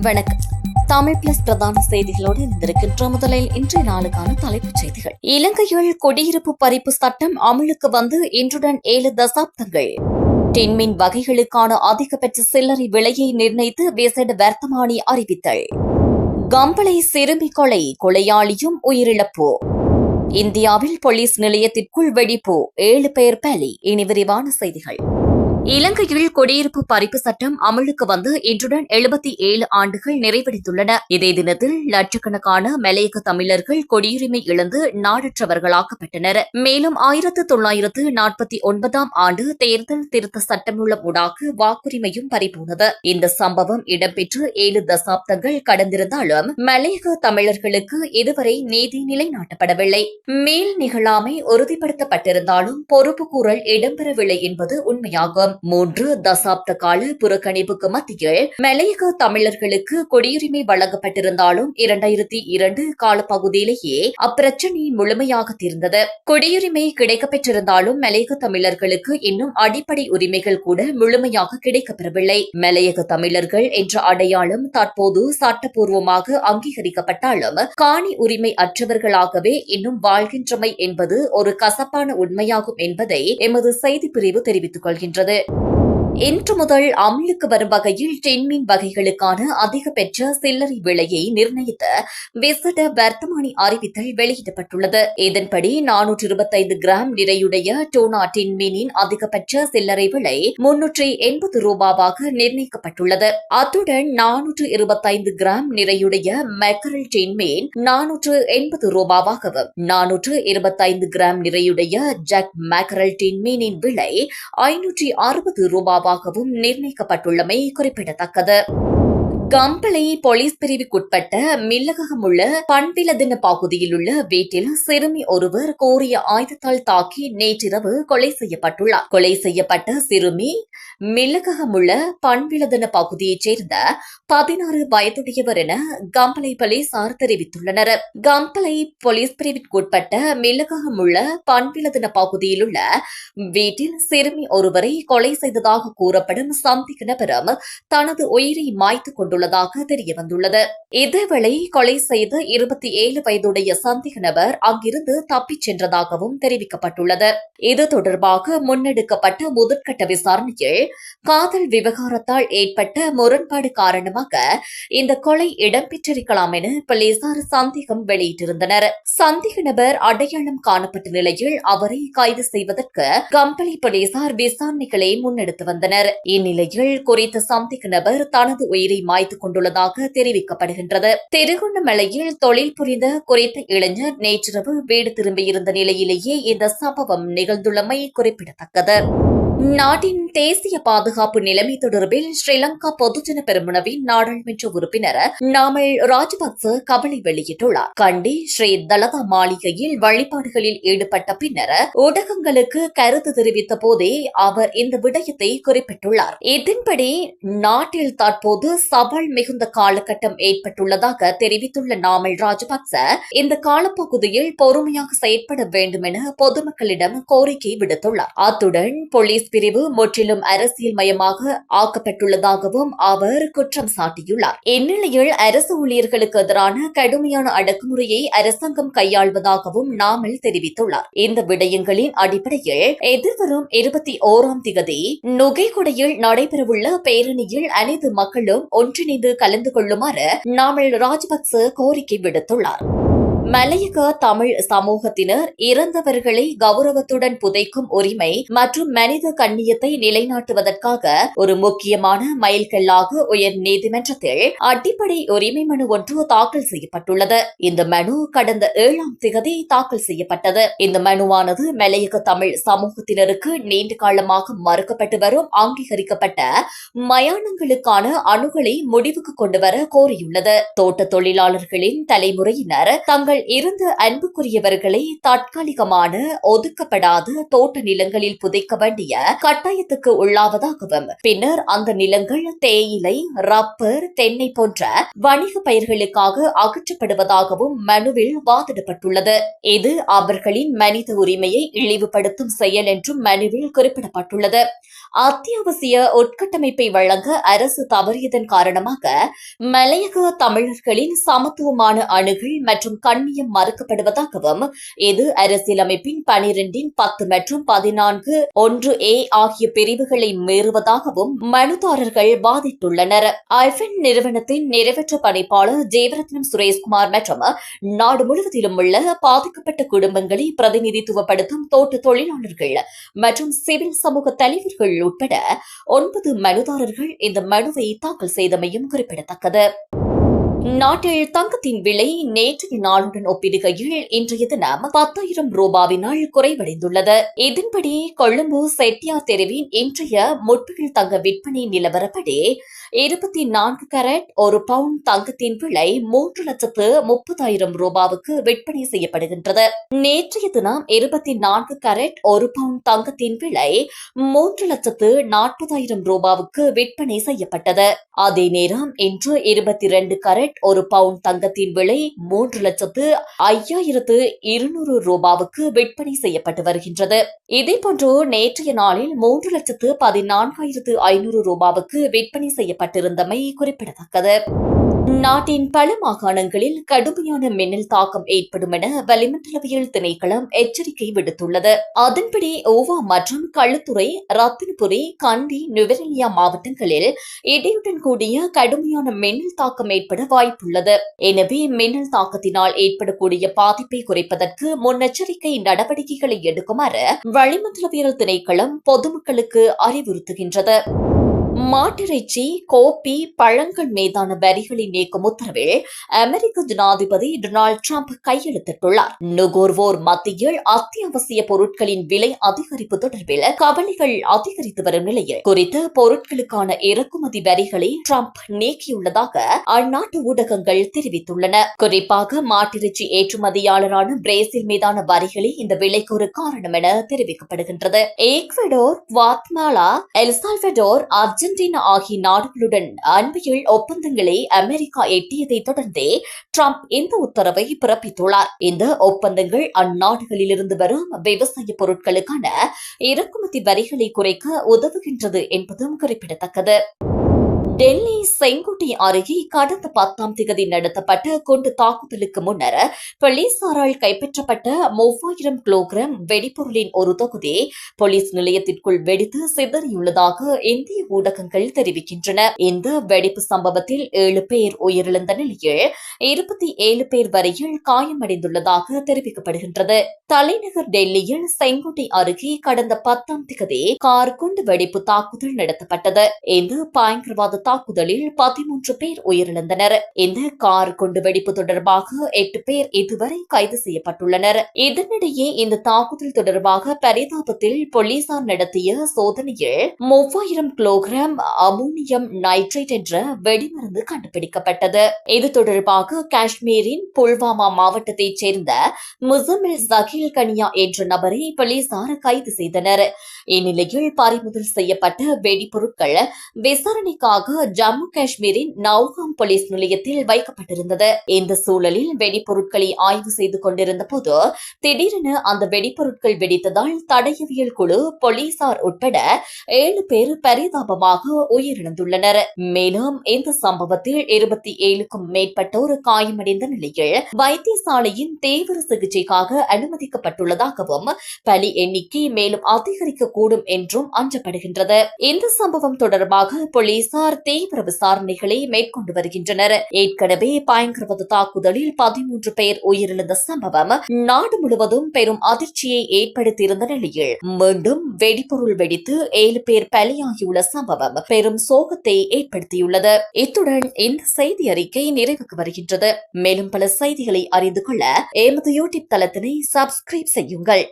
வணக்கம். தமிழ் பிளஸ் பிரதான செய்திகளோடு இருந்திருக்கின்ற முதலில் இன்றைய நாளுக்கான தலைப்புச் செய்திகள். இலங்கையில் குடியிருப்பு பறிப்பு சட்டம் அமலுக்கு வந்து இன்றுடன் ஏழு தசாப்தங்கள். டின்மின் வகைகளுக்கான அதிகபட்ச சில்லறை விலையை நிர்ணயித்து விசேட வர்த்தமானி அறிவித்தல். கம்பளை சிறுமி கொலை கொலையாளியும் உயிரிழப்பு. இந்தியாவில் போலீஸ் நிலையத்திற்குள் வெடிப்பு ஏழு பேர் பலி. இனி விரிவான செய்திகள். இலங்கையில் குடியிருப்பு பறிப்பு சட்டம் அமலுக்கு வந்து இன்றுடன் எழுபத்தி ஏழு ஆண்டுகள் நிறைவடைந்துள்ளன. இதே தினத்தில் லட்சக்கணக்கான மலையக தமிழர்கள் குடியுரிமை இழந்து நாடற்றவர்களாக்கப்பட்டனர். மேலும் ஆயிரத்து தொள்ளாயிரத்து நாற்பத்தி ஒன்பதாம் ஆண்டு தேர்தல் திருத்த சட்டமூலம் ஊடாக வாக்குரிமையும் பறிபோனது. இந்த சம்பவம் இடம்பெற்று ஏழு தசாப்தங்கள் கடந்திருந்தாலும் மலையக தமிழர்களுக்கு இதுவரை நீதி நிலைநாட்டப்படவில்லை. மேல் நிகழாமை உறுதிப்படுத்தப்பட்டிருந்தாலும் பொறுப்புக்கூறல் இடம்பெறவில்லை என்பது உண்மையாகும். மூன்று தசாப்த கால புறக்கணிப்புக்கு மத்தியில் மலையக தமிழர்களுக்கு குடியுரிமை வழங்கப்பட்டிருந்தாலும் இரண்டாயிரத்தி இரண்டு காலப்பகுதியிலேயே அப்பிரச்சினை முழுமையாக தீர்ந்தது. குடியுரிமை கிடைக்கப்பெற்றிருந்தாலும் மலையக தமிழர்களுக்கு இன்னும் அடிப்படை உரிமைகள் கூட முழுமையாக கிடைக்கப்பெறவில்லை. மலையக தமிழர்கள் என்ற அடையாளம் தற்போது சட்டப்பூர்வமாக அங்கீகரிக்கப்பட்டாலும் காணி உரிமை அற்றவர்களாகவே இன்னும் வாழ்கின்றமை என்பது ஒரு கசப்பான உண்மையாகும் என்பதை எமது செய்தி பிரிவு தெரிவித்துக் கொள்கின்றது. it. இன்று முதல் அமலுக்கு வரும் வகையில் டென்மீன் வகைகளுக்கான அதிகபட்ச சில்லறை விலையை நிர்ணயித்த விசட வர்த்தமானி அறிவித்தல் வெளியிடப்பட்டுள்ளது. இதன்படி நானூற்று இருபத்தைந்து கிராம் நிறையுடைய டோனா டென்மீனின் அதிகபட்ச சில்லறை விலை முன்னூற்றி எண்பது ரூபாவாக நிர்ணயிக்கப்பட்டுள்ளது. அத்துடன் நானூற்று இருபத்தைந்து கிராம் நிறையுடைய மெக்கரல் டென்மீன் நானூற்று எண்பது ரூபாவாகவும் நானூற்று இருபத்தைந்து கிராம் நிறையுடைய ஜக் மேக்கரல் டென்மீனின் விலை ஐநூற்றி அறுபது ரூபாவாகவும் நிர்ணயிக்கப்பட்டுள்ளமை குறிப்பிடத்தக்கது. கம்பளை போலீஸ் பிரிவுக்குட்பட்ட மில்லகமுள்ள பண்பிலதின பகுதியில் உள்ள வீட்டில் சிறுமி ஒருவர் கோரிய ஆயுதத்தால் தாக்கி நேற்றிரவு கொலை செய்யப்பட்டுள்ளார். கொலை செய்யப்பட்ட சிறுமி மில்லகமுள்ள பண்பிலதின பகுதியைச் சேர்ந்த பதினாறு வயதுடையவர் என கம்பளை போலீசார் தெரிவித்துள்ளனர். கம்பளை போலீஸ் பிரிவிற்குட்பட்ட மில்லகமுள்ள பண்பிலதின பகுதியில் உள்ள வீட்டில் சிறுமி ஒருவரை கொலை செய்ததாக கூறப்படும் சந்திக்க நபரும் தனது உயிரை மாய்த்துக் கொண்டுள்ளதாக தெரியவந்துள்ளது. இதேவேளை கொலை செய்த இருபத்தி ஏழு வயதுடைய சந்தேக நபர் அங்கிருந்து தப்பிச் சென்றதாகவும் தெரிவிக்கப்பட்டுள்ளது. இது தொடர்பாக முன்னெடுக்கப்பட்ட முதற்கட்ட விசாரணையில் காதல் விவகாரத்தால் ஏற்பட்ட முரண்பாடு காரணமாக இந்த கொலை இடம்பெற்றிருக்கலாம் என போலீசார் சந்தேகம் வெளியிட்டிருந்தனர். சந்தேக நபர் அடையாளம் காணப்பட்ட நிலையில் அவரை கைது செய்வதற்கு கம்பளி போலீசார் விசாரணைகளை முன்னெடுத்து வந்தனர். இந்நிலையில் குறித்த சந்தேக நபர் தனது உயிரை மாய்த்து வைத்துக் கொண்டுள்ளதாக தெரிவிக்கப்படுகின்றது. திருகோணமலையில் தொழில் புரிந்த குறித்த இளைஞர் நேற்றிரவு வீடு திரும்பியிருந்த நிலையிலேயே இந்த சம்பவம் நிகழ்ந்துள்ளமை குறிப்பிடத்தக்கது. நாட்டின் தேசிய பாதுகாப்பு நிலைமை தொடர்பில் ஸ்ரீலங்கா பொதுஜன பெருமனவின் நாடாளுமன்ற உறுப்பினர் நாமல் ராஜபக்ச கவலை வெளியிட்டுள்ளார். கண்டி ஸ்ரீ தலதா மாளிகையில் வழிபாடுகளில் ஈடுபட்ட பின்னர் ஊடகங்களுக்கு கருத்து தெரிவித்த போதே அவர் இந்த விடயத்தை குறிப்பிட்டுள்ளார். இதன்படி நாட்டில் தற்போது சவால் மிகுந்த காலகட்டம் ஏற்பட்டுள்ளதாக தெரிவித்துள்ள நாமல் ராஜபக்ச இந்த காலப்பகுதியில் பொறுமையாக செயற்பட வேண்டும் என பொதுமக்களிடம் கோரிக்கை விடுத்துள்ளார். அத்துடன் போலீஸ் பிரிவு முற்றிலும் அரசியல் மயமாக ஆக்கப்பட்டுள்ளதாகவும் அவர் குற்றம் சாட்டியுள்ளார். இந்நிலையில் அரசு ஊழியர்களுக்கு எதிரான கடுமையான அடக்குமுறையை அரசாங்கம் கையாள்வதாகவும் நாமல் தெரிவித்துள்ளார். இந்த விடயங்களின் அடிப்படையில் எதிர்வரும் இருபத்தி ஓராம் திகதி நுகைகுடையில் நடைபெறவுள்ள பேரணியில் அனைத்து மக்களும் ஒன்றிணைந்து கலந்து கொள்ளுமாறு நாமல் ராஜபக்ச கோரிக்கை விடுத்துள்ளார். மலையக தமிழ் சமூகத்தினர் இறந்தவர்களை கௌரவத்துடன் புதைக்கும் உரிமை மற்றும் மனித கண்ணியத்தை நிலைநாட்டுவதற்காக ஒரு முக்கியமான மைல்கல்லாக உயர் நீதிமன்றத்தில் அடிப்படை உரிமை மனு ஒன்று தாக்கல் செய்யப்பட்டுள்ளது. இந்த மனு கடந்த ஏழாம் திகதி தாக்கல் செய்யப்பட்டது. இந்த மனுவானது மலையக தமிழ் சமூகத்தினருக்கு நீண்ட காலமாக மறுக்கப்பட்டு வரும் அங்கீகரிக்கப்பட்ட மயானங்களுக்கான அணுகலை முடிவுக்கு கொண்டுவர கோரியுள்ளது. தோட்ட தொழிலாளர்களின் தலைமுறையினர் தங்கள் தாங்கள் இருந்த அன்புக்குரியவர்களை தற்காலிகமான ஒதுக்கப்படாத தோட்ட நிலங்களில் புதைக்க வேண்டிய கட்டாயத்துக்கு உள்ளாவதாகவும் பின்னர் அந்த நிலங்கள் தேயிலை ரப்பர் தென்னை போன்ற வணிக பயிர்களுக்காக அகற்றப்படுவதாகவும் மனுவில் வாதிடப்பட்டுள்ளது. இது அவர்களின் மனித உரிமையை இழிவுபடுத்தும் செயல் என்றும் மனுவில் குறிப்பிடப்பட்டுள்ளது. அத்தியாவசிய உட்கட்டமைப்பை வழங்க அரசு தவறியதன் காரணமாக மலையக தமிழர்களின் சமத்துவமான அணுகள் மற்றும் கண் கண்ணியம் மறுக்கப்படுவதாகவும் இது அரசியலமைப்பின் பனிரெண்டின் பத்து மற்றும் பதினான்கு ஒன்று ஏ ஆகிய பிரிவுகளை மீறுவதாகவும் மனுதாரர்கள் வாதிட்டுள்ளனர். ஐஃபென் நிறுவனத்தின் நிறைவேற்ற பணிப்பாளர் ஜெயரத்னம் சுரேஷ்குமார் மற்றும் நாடு முழுவதிலும் உள்ள பாதிக்கப்பட்ட குடும்பங்களை பிரதிநிதித்துவப்படுத்தும் தோட்ட தொழிலாளர்கள் மற்றும் சிவில் சமூக தலைவர்கள் உட்பட ஒன்பது மனுதாரர்கள் இந்த மனுவை தாக்கல் செய்தமையும் குறிப்பிடத்தக்கது. நாட்டில் தங்கத்தின் விலை நேற்றைய நாளுடன் ஒப்பிடுகையில் இன்றைய தினம் பத்தாயிரம் ரூபாவினால் குறைவடைந்துள்ளது. இதன்படி கொழும்பு செட்டியார் தெருவின் இன்றைய முட்பிகள் தங்க விற்பனை நிலவரப்படி இருபத்தி நான்கு கேரட் ஒரு பவுண்ட் தங்கத்தின் விலை மூன்று லட்சத்து முப்பதாயிரம் ரூபாவுக்கு விற்பனை செய்யப்படுகின்றது. நேற்றைய தினம் இருபத்தி நான்கு கேரட் ஒரு பவுண்ட் தங்கத்தின் விலை மூன்று லட்சத்து நாற்பதாயிரம் ரூபாவுக்கு விற்பனை செய்யப்பட்டது. அதே நேரம் இன்று இருபத்தி இரண்டு கரட் ஒரு பவுண்ட் தங்கத்தின் விலை மூன்று லட்சத்து ஐயாயிரத்து இருநூறு ரூபாவுக்கு விற்பனை செய்யப்பட்டு வருகின்றது. இதேபோன்று நேற்றைய நாளில் மூன்று லட்சத்து பதினான்காயிரத்து ஐநூறு ரூபாவுக்கு விற்பனை செய்யப்பட்டிருந்தமை குறிப்பிடத்தக்கது. நாட்டின் பல மாகாணங்களில் கடுமையான மின்னல் தாக்கம் ஏற்படும் என வளிமண்டலவியல் திணைக்களம் எச்சரிக்கை விடுத்துள்ளது. அதன்படி ஓவா மற்றும் களுத்துறை ரத்தினபுரி கண்டி நுவரெலியா மாவட்டங்களில் இடியுடன் கூடிய கடுமையான மின்னல் தாக்கம் ஏற்பட வாய்ப்புள்ளது. எனவே மின்னல் தாக்கத்தினால் ஏற்படக்கூடிய பாதிப்பை குறைப்பதற்கு முன்னெச்சரிக்கை நடவடிக்கைகளை எடுக்குமாறு வளிமண்டலவியல் திணைக்களம் பொதுமக்களுக்கு அறிவுறுத்துகின்றது. மாட்டிறைச்சி கோப்பி பழங்கள் மீதான வரிகளை நீக்கும் உத்தரவில் அமெரிக்க ஜனாதிபதி டொனால்டு டிரம்ப் கையெழுத்திட்டுள்ளார். நுகர்வோர் மத்தியில் அத்தியாவசிய பொருட்களின் விலை அதிகரிப்பு தொடர்பில் கவலைகள் அதிகரித்து வரும் நிலையில் குறித்த பொருட்களுக்கான இறக்குமதி வரிகளை டிரம்ப் நீக்கியுள்ளதாக அந்நாட்டு ஊடகங்கள் தெரிவித்துள்ளன. குறிப்பாக மாட்டிறைச்சி ஏற்றுமதியாளரான பிரேசில் மீதான வரிகளே இந்த விலைக்கு ஒரு காரணம் என தெரிவிக்கப்படுகின்றது. ஈக்வடோர் குவாத்மாலா எல்சால்வெடோர் அர்ஜென்டினா ஆகிய நாடுகளுடன் அண்மையில் ஒப்பந்தங்களை அமெரிக்கா எட்டியதை தொடர்ந்தே டிரம்ப் இந்த உத்தரவை பிறப்பித்துள்ளார். இந்த ஒப்பந்தங்கள் அந்நாடுகளிலிருந்து வரும் விவசாய பொருட்களுக்கான இறக்குமதி வரிகளை குறைக்க உதவுகின்றது என்பதும் குறிப்பிடத்தக்கது. டெல்லி செங்குட்டி அருகே கடந்த பத்தாம் திகதி நடத்தப்பட்ட குண்டு தாக்குதலுக்கு முன்னர் போலீசாரால் கைப்பற்றப்பட்ட மூவாயிரம் கிலோகிராம் வெடிபொருளின் ஒரு தொகுதி போலீஸ் நிலையத்திற்குள் வெடித்து சிதறியுள்ளதாக இந்திய ஊடகங்கள் தெரிவிக்கின்றன. இந்த வெடிப்பு சம்பவத்தில் ஏழு பேர் உயிரிழந்த நிலையில் இருபத்தி ஏழு பேர் வரையில் காயமடைந்துள்ளதாக தெரிவிக்கப்படுகின்றது. தலைநகர் டெல்லியில் செங்குட்டி அருகே கடந்த பத்தாம் திகதி கார் குண்டு வெடிப்பு தாக்குதல் நடத்தப்பட்டது. இந்த பயங்கரவாத தாக்குதலில் பதிமூன்று பேர் உயிரிழந்தனர். இந்த கார் குண்டு வெடிப்பு தொடர்பாக எட்டு பேர் இதுவரை கைது செய்யப்பட்டுள்ளனர். இதனிடையே இந்த தாக்குதல் தொடர்பாக பரிதாபத்தில் போலீசார் நடத்திய சோதனையில் மூவாயிரம் கிலோகிராம் அமோனியம் நைட்ரேட் என்ற வெடிமருந்து கண்டுபிடிக்கப்பட்டது. இது தொடர்பாக காஷ்மீரின் புல்வாமா மாவட்டத்தைச் சேர்ந்த முசமில் ஜகீல் கனியா என்ற நபரை போலீசார் கைது செய்தனர். இந்நிலையில் பறிமுதல் செய்யப்பட்ட வெடிபொருட்கள் விசாரணைக்காக ஜம்மு காஷ்மீரின் நவ்காம் போலீஸ் நிலையத்தில் வைக்கப்பட்டிருந்தது. இந்த சூழலில் வெடிபொருட்களை ஆய்வு செய்து கொண்டிருந்த போது திடீரென அந்த வெடிபொருட்கள் வெடித்ததால் தடயவியல் குழு போலீசார் உட்பட ஏழு பேர் பரிதாபமாக உயிரிழந்துள்ளனர். மேலும் இந்த சம்பவத்தில் இருபத்தி ஏழுக்கும் மேற்பட்டோர் காயமடைந்த நிலையில் வைத்தியசாலையின் தீவிர சிகிச்சைக்காக அனுமதிக்கப்பட்டுள்ளதாகவும் பலி எண்ணிக்கை மேலும் அதிகரிக்கக்கூடும் என்றும் அஞ்சப்படுகின்றது. இந்த சம்பவம் தொடர்பாக போலீசார் தீவிர விசாரணைகளை மேற்கொண்டு வருகின்றனர். ஏற்கனவே பயங்கரவாத தாக்குதலில் பதிமூன்று பேர் உயிரிழந்த சம்பவம் நாடு முழுவதும் பெரும் அதிர்ச்சியை ஏற்படுத்தியிருந்த நிலையில் மீண்டும் வெடிபொருள் வெடித்து ஏழு பேர் பலியாகியுள்ள சம்பவம் பெரும் சோகத்தை ஏற்படுத்தியுள்ளது. இத்துடன் இந்த செய்தி அறிக்கை நிறைவுக்கு வருகின்றது. மேலும் பல செய்திகளை அறிந்து கொள்ள எமது யூடியூப் தளத்தினை சப்ஸ்கிரைப் செய்யுங்கள்.